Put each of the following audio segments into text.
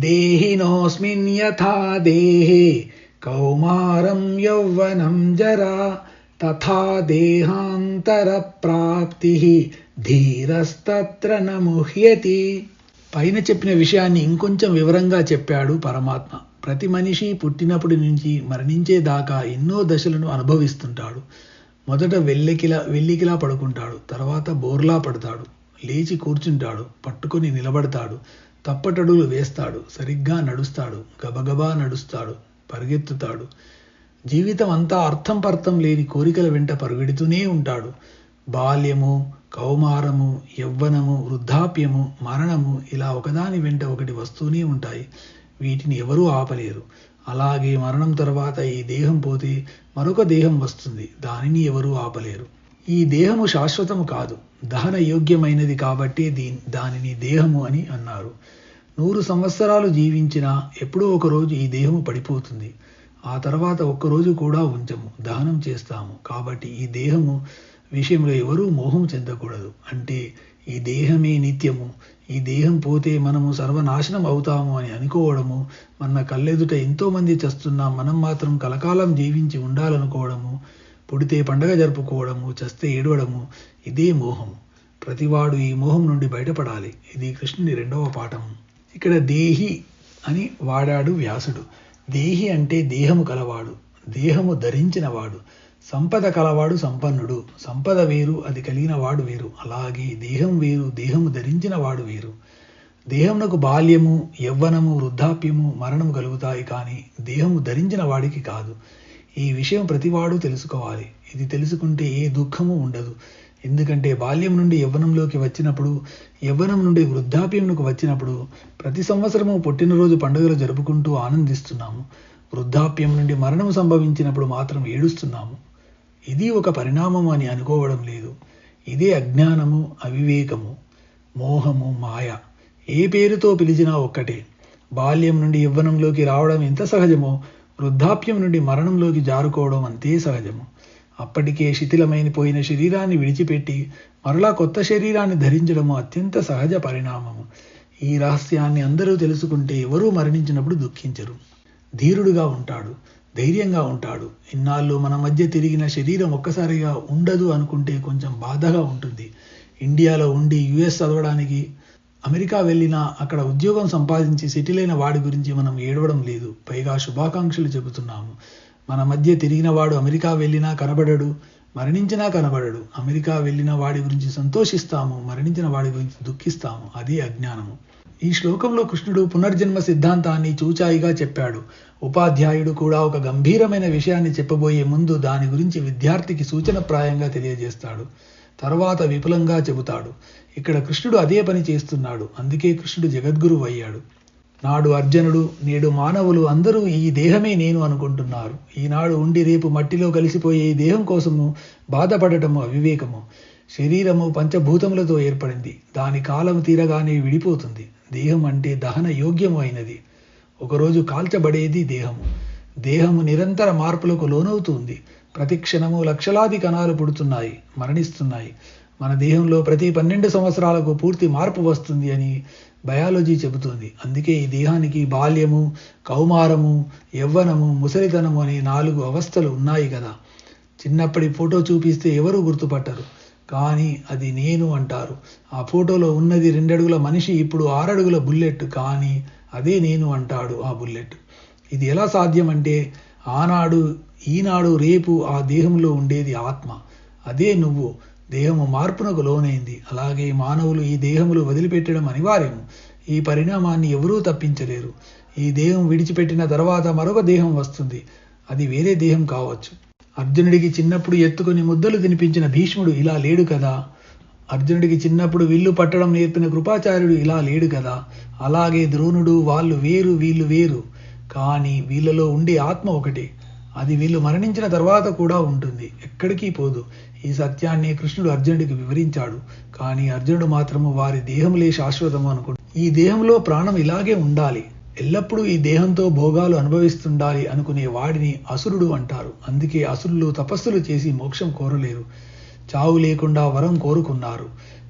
దేహినోస్మిన్ యథా దేహే కౌమారం యౌవనం జరా తథా దేహాంతర ప్రాప్తి ధీరస్తత్ర నముహ్యతి. పైన చెప్పిన విషయాన్ని ఇంకొంచెం వివరంగా చెప్పాడు పరమాత్మ. ప్రతి మనిషి పుట్టినప్పటి నుంచి మరణించే దాకా ఎన్నో దశలను అనుభవిస్తుంటాడు. మొదట వెల్లెకిలా వెల్లికిలా పడుకుంటాడు తర్వాత బోర్లా పడతాడు లేచి కూర్చుంటాడు పట్టుకొని నిలబడతాడు తప్పటడులు వేస్తాడు సరిగ్గా నడుస్తాడు గబగబా నడుస్తాడు పరిగెత్తుతాడు. జీవితం అంతా అర్థం పర్థం లేని కోరికల వెంట పరుగెడుతూనే ఉంటాడు. బాల్యము కౌమారము యవ్వనము వృద్ధాప్యము మరణము ఇలా ఒకదాని వెంట ఒకటి వస్తూనే ఉంటాయి. వీటిని ఎవరూ ఆపలేరు. అలాగే మరణం తర్వాత ఈ దేహం పోతే మరొక దేహం వస్తుంది. దానిని ఎవరూ ఆపలేరు. ఈ దేహము శాశ్వతము కాదు. దహన యోగ్యమైనది కాబట్టి దీ దానిని దేహము అని అన్నారు. నూరు సంవత్సరాలు జీవించినా ఎప్పుడో ఒకరోజు ఈ దేహము పడిపోతుంది. ఆ తర్వాత ఒక్కరోజు కూడా ఉంచము. దహనం చేస్తాము. కాబట్టి ఈ దేహము విషయంలో ఎవరూ మోహం చెందకూడదు. అంటే ఈ దేహమే నిత్యము. ఈ దేహం పోతే మనము సర్వనాశనం అవుతాము అని అనుకోవడము మన కళ్ళెదుట ఎంతోమంది చస్తున్నా మనం మాత్రం కలకాలం జీవించి ఉండాలనుకోవడము పుడితే పండగ జరుపుకోవడము చస్తే ఏడవడము ఇదే మోహం. ప్రతివాడు ఈ మోహం నుండి బయటపడాలి. ఇది కృష్ణుని రెండవ పాఠం. ఇక్కడ దేహి అని వాడాడు వ్యాసుడు. దేహి అంటే దేహము కలవాడు. దేహము ధరించినవాడు. సంపద కలవాడు సంపన్నుడు. సంపద వేరు అది కలిగిన వాడు వేరు. అలాగే దేహం వేరు దేహము ధరించిన వాడు వేరు. దేహమునకు బాల్యము యవ్వనము వృద్ధాప్యము మరణము కలుగుతాయి కానీ దేహము ధరించిన వాడికి కాదు. ఈ విషయం ప్రతివాడు తెలుసుకోవాలి. ఇది తెలుసుకుంటే ఏ దుఃఖము ఉండదు. ఎందుకంటే బాల్యం నుండి యవ్వనంలోకి వచ్చినప్పుడు యవ్వనం నుండి వృద్ధాప్యంకు వచ్చినప్పుడు ప్రతి సంవత్సరము పుట్టినరోజు పండుగలు జరుపుకుంటూ ఆనందిస్తున్నాము. వృద్ధాప్యం నుండి మరణం సంభవించినప్పుడు మాత్రం ఏడుస్తున్నాము. ఇది ఒక పరిణామం అని అనుకోవడం లేదు. ఇదే అజ్ఞానము అవివేకము మోహము మాయ. ఏ పేరుతో పిలిచినా ఒక్కటే. బాల్యం నుండి యవ్వనంలోకి రావడం ఎంత సహజమో వృద్ధాప్యం నుండి మరణంలోకి జారుకోవడం అంతే సహజము. అప్పటికే శిథిలమైన పోయిన శరీరాన్ని విడిచిపెట్టి మరలా కొత్త శరీరాన్ని ధరించడము అత్యంత సహజ పరిణామము. ఈ రహస్యాన్ని అందరూ తెలుసుకుంటే ఎవరూ మరణించినప్పుడు దుఃఖించరు. ధీరుడుగా ఉంటాడు ధైర్యంగా ఉంటాడు. ఇన్నాళ్ళు మన మధ్య తిరిగిన శరీరం ఒక్కసారిగా ఉండదు అనుకుంటే కొంచెం బాధగా ఉంటుంది. ఇండియాలో ఉండి యుఎస్ చదవడానికి అమెరికా వెళ్ళినా అక్కడ ఉద్యోగం సంపాదించి సెటిల్ అయిన వాడి గురించి మనం ఏడవడం లేదు. పైగా శుభాకాంక్షలు చెబుతున్నాము. మన మధ్య తిరిగిన వాడు అమెరికా వెళ్ళినా కనబడడు మరణించినా కనబడడు. అమెరికా వెళ్ళిన వాడి గురించి సంతోషిస్తాము మరణించిన వాడి గురించి దుఃఖిస్తాము. అదే అజ్ఞానము. ఈ శ్లోకంలో కృష్ణుడు పునర్జన్మ సిద్ధాంతాన్ని చూచాయిగా చెప్పాడు. ఉపాధ్యాయుడు కూడా ఒక గంభీరమైన విషయాన్ని చెప్పబోయే ముందు దాని గురించి విద్యార్థికి సూచనప్రాయంగా తెలియజేస్తాడు. తర్వాత విపులంగా చెబుతాడు. ఇక్కడ కృష్ణుడు అదే పని చేస్తున్నాడు. అందుకే కృష్ణుడు జగద్గురువు అయ్యాడు. నాడు అర్జునుడు నేడు మానవులు అందరూ ఈ దేహమే నేను అనుకుంటున్నారు. ఈనాడు ఉండి రేపు మట్టిలో కలిసిపోయే ఈ దేహం కోసము బాధపడటము అవివేకము. శరీరము పంచభూతములతో ఏర్పడింది. దాని కాలం తీరగానే విడిపోతుంది. దేహం అంటే దహన యోగ్యము అయినది. ఒకరోజు కాల్చబడేది దేహము. దేహము నిరంతర మార్పులకు లోనవుతుంది. ప్రతి క్షణము లక్షలాది కణాలు పుడుతున్నాయి మరణిస్తున్నాయి. మన దేహంలో ప్రతి పన్నెండు సంవత్సరాలకు పూర్తి మార్పు వస్తుంది అని బయాలజీ చెబుతుంది. అందుకే ఈ దేహానికి బాల్యము కౌమారము యవ్వనము ముసలితనము అనే నాలుగు అవస్థలు ఉన్నాయి కదా. చిన్నప్పటి ఫోటో చూపిస్తే ఎవరు గుర్తుపట్టరు. కానీ అది నేను అంటారు. ఆ ఫోటోలో ఉన్నది రెండడుగుల మనిషి ఇప్పుడు ఆరడుగుల బుల్లెట్. కానీ అదే నేను అంటాడు ఆ బుల్లెట్. ఇది ఎలా సాధ్యం అంటే ఆనాడు ఈనాడు రేపు ఆ దేహంలో ఉండేది ఆత్మ. అదే నువ్వు. దేహము మార్పునకు లోనైంది. అలాగే మానవులు ఈ దేహములు వదిలిపెట్టడం అనివార్యము. ఈ పరిణామాన్ని ఎవరూ తప్పించలేరు. ఈ దేహం విడిచిపెట్టిన తర్వాత మరొక దేహం వస్తుంది. అది వేరే దేహం కావచ్చు. అర్జునుడికి చిన్నప్పుడు ఎత్తుకొని ముద్దలు తినిపించిన భీష్ముడు ఇలా లేడు కదా? అర్జునుడికి చిన్నప్పుడు విల్లు పట్టడం నేర్పిన కృపాచార్యుడు ఇలా లేడు కదా? అలాగే ద్రోణుడు వాళ్ళు వేరు వీళ్ళు వేరు. కానీ వీళ్ళలో ఉండే ఆత్మ ఒకటి. అది వీళ్ళు మరణించిన తర్వాత కూడా ఉంటుంది. ఎక్కడికి పోదు. ఈ సత్యాన్ని కృష్ణుడు అర్జునుడికి వివరించాడు. కానీ అర్జునుడు మాత్రము వారి దేహములే శాశ్వతము అనుకుంటు ఈ దేహంలో ప్రాణం ఇలాగే ఉండాలి. ఎల్లప్పుడూ ఈ దేహంతో భోగాలు అనుభవిస్తుండాలి అనుకునే వాడిని అసురుడు అంటారు. అందుకే అసురులు తపస్సులు చేసి మోక్షం కోరలేరు. చావు లేకుండా వరం కోరుకున్నారు.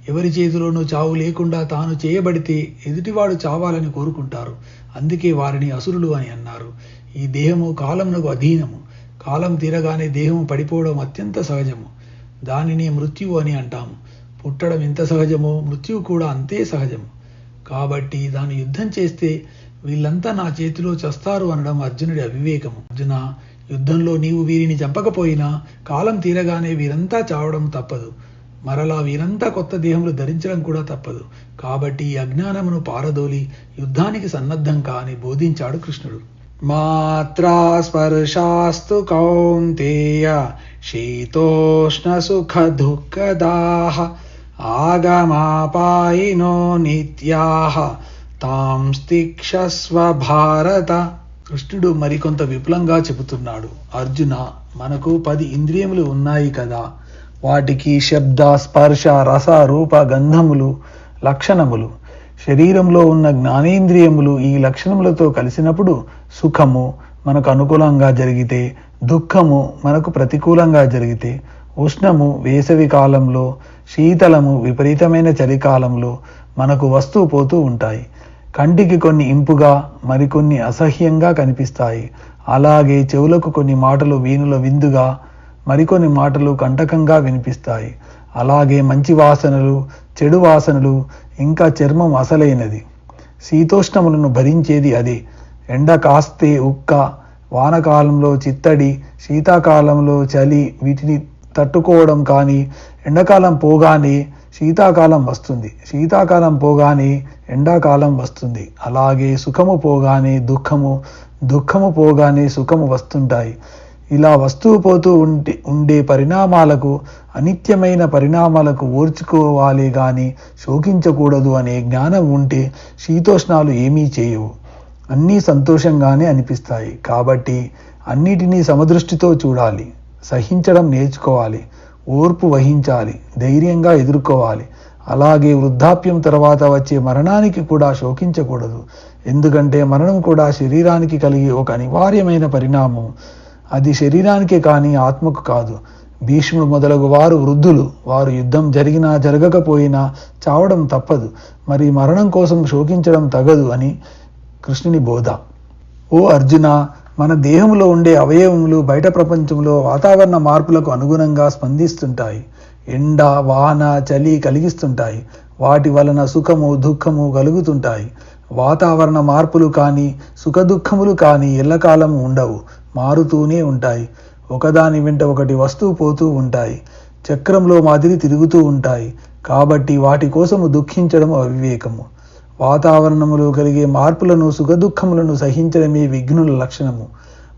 ఎవరి చేతిలోనూ చావు లేకుండా తాను చేయబడితే ఎదుటివాడు చావాలని కోరుకుంటారు. అందుకే వారిని అసురులు అని అన్నారు. ఈ దేహము కాలమునకు అధీనము. కాలం తీరగానే దేహము పడిపోవడం అత్యంత సహజము. దానిని మృత్యువు అని అంటాము. పుట్టడం ఎంత సహజమో మృత్యువు కూడా అంతే సహజము. కాబట్టి దాని యుద్ధం చేస్తే వీళ్ళంతా నా చేతిలో చస్తారు అనడం అర్జునుడి అవివేకము. అర్జున యుద్ధంలో నీవు వీరిని చంపకపోయినా కాలం తీరగానే వీరంతా చావడం తప్పదు. మరలా వీరంతా కొత్త దేహములు ధరించడం కూడా తప్పదు. కాబట్టి ఈ అజ్ఞానమును పారదోలి యుద్ధానికి సన్నద్ధం కాని బోధించాడు కృష్ణుడు. మాత్రా స్పర్శాస్తు కౌంతేయ శీతోష్ణ సుఖ దుఃఖదాహ ఆగమాపాయినో నిత్యాహ తాం స్థిక్షస్వ భారత. కృష్ణుడు మరికొంత విపులంగా చెబుతున్నాడు. అర్జున మనకు పది ఇంద్రియములు ఉన్నాయి కదా. వాటికి శబ్ద స్పర్శ రస రూప గంధములు లక్షణములు. శరీరంలో ఉన్న జ్ఞానేంద్రియములు ఈ లక్షణములతో కలిసినప్పుడు సుఖము మనకు అనుకూలంగా జరిగితే దుఃఖము మనకు ప్రతికూలంగా జరిగితే ఉష్ణము వేసవి కాలంలో శీతలము విపరీతమైన చలికాలంలో మనకు వస్తూ పోతూ ఉంటాయి. కంటికి కొన్ని ఇంపుగా మరికొన్ని అసహ్యంగా కనిపిస్తాయి. అలాగే చెవులకు కొన్ని మాటలు వీణుల విందుగా మరికొన్ని మాటలు కంటకంగా వినిపిస్తాయి. అలాగే మంచి వాసనలు చెడు వాసనలు ఇంకా చర్మం అసలైనది. శీతోష్ణములను భరించేది అదే. ఎండ కాస్తే ఉక్క వానకాలంలో చిత్తడి శీతాకాలంలో చలి వీటిని తట్టుకోవడం కానీ ఎండాకాలం పోగానే శీతాకాలం వస్తుంది. శీతాకాలం పోగానే ఎండాకాలం వస్తుంది. అలాగే సుఖము పోగానే దుఃఖము దుఃఖము పోగానే సుఖము వస్తుంటాయి. ఇలా వస్తూ పోతూ ఉంటే ఉండే పరిణామాలకు అనిత్యమైన పరిణామాలకు ఓర్చుకోవాలి కానీ శోకించకూడదు అనే జ్ఞానం ఉంటే శీతోష్ణాలు ఏమీ చేయవు. అన్నీ సంతోషంగానే అనిపిస్తాయి. కాబట్టి అన్నిటినీ సమదృష్టితో చూడాలి. సహించడం నేర్చుకోవాలి. ఓర్పు వహించాలి. ధైర్యంగా ఎదుర్కోవాలి. అలాగే వృద్ధాప్యం తర్వాత వచ్చే మరణానికి కూడా శోకించకూడదు. ఎందుకంటే మరణం కూడా శరీరానికి కలిగే ఒక అనివార్యమైన పరిణామం. అది శరీరానికే కానీ ఆత్మకు కాదు. భీష్ముడు మొదలగు వారు వృద్ధులు. వారు యుద్ధం జరిగినా జరగకపోయినా చావడం తప్పదు. మరి మరణం కోసం శోకించడం తగదు అని కృష్ణుని బోధ. ఓ అర్జున మన దేహంలో ఉండే అవయవములు బయట ప్రపంచంలో వాతావరణ మార్పులకు అనుగుణంగా స్పందిస్తుంటాయి. ఎండ వాన చలి కలిగిస్తుంటాయి. వాటి వలన సుఖము దుఃఖము కలుగుతుంటాయి. వాతావరణ మార్పులు కానీ సుఖదుఖములు కానీ ఎల్లకాలం ఉండవు మారుతూనే ఉంటాయి. ఒకదాని వెంట ఒకటి వస్తూ పోతూ ఉంటాయి. చక్రంలో మాదిరి తిరుగుతూ ఉంటాయి. కాబట్టి వాటి కోసము దుఃఖించడం అవివేకము. వాతావరణములో కలిగే మార్పులను సుఖదుఖములను సహించడమే విఘ్నుల లక్షణము.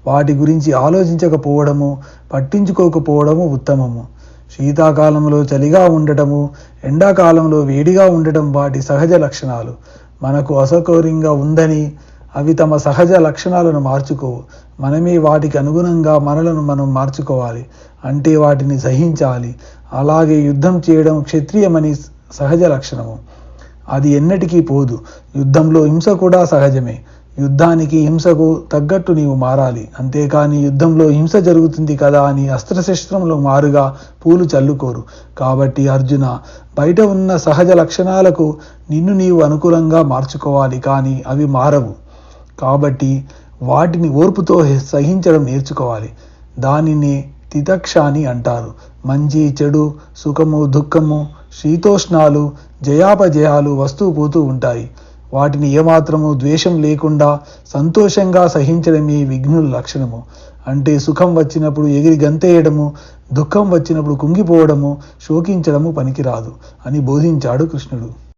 వాటి గురించి ఆలోచించకపోవడము పట్టించుకోకపోవడము ఉత్తమము. శీతాకాలంలో చలిగా ఉండటము ఎండాకాలంలో వేడిగా ఉండటం వాటి సహజ లక్షణాలు. మనకు అసౌకర్యంగా ఉందని అవి తమ సహజ లక్షణాలను మార్చుకోవు. మనమే వాటికి అనుగుణంగా మనలను మనం మార్చుకోవాలి. అంటే వాటిని సహించాలి. అలాగే యుద్ధం చేయడం క్షత్రియమని సహజ లక్షణము. అది ఎన్నటికీ పోదు. యుద్ధంలో హింస కూడా సహజమే. యుద్ధానికి హింసకు తగ్గట్టు నీవు మారాలి. అంతేకాని యుద్ధంలో హింస జరుగుతుంది కదా అని అస్త్రశస్త్రంలో మారుగా పూలు చల్లుకోరు. కాబట్టి అర్జున బయట ఉన్న సహజ లక్షణాలకు నిన్ను నీవు అనుకూలంగా మార్చుకోవాలి కానీ అవి మారవు. కాబట్టి వాటిని ఓర్పుతో సహించడం నేర్చుకోవాలి. దానిని తితక్ష అని అంటారు. మంచి చెడు సుఖము దుఃఖము శీతోష్ణాలు జయాపజయాలు వస్తూ పోతూ ఉంటాయి. వాటిని ఏమాత్రము ద్వేషం లేకుండా సంతోషంగా సహించడమే విఘ్నుల లక్షణము. అంటే సుఖం వచ్చినప్పుడు ఎగిరి గంతేయడము దుఃఖం వచ్చినప్పుడు కుంగిపోవడము శోకించడము పనికిరాదు అని బోధించాడు కృష్ణుడు.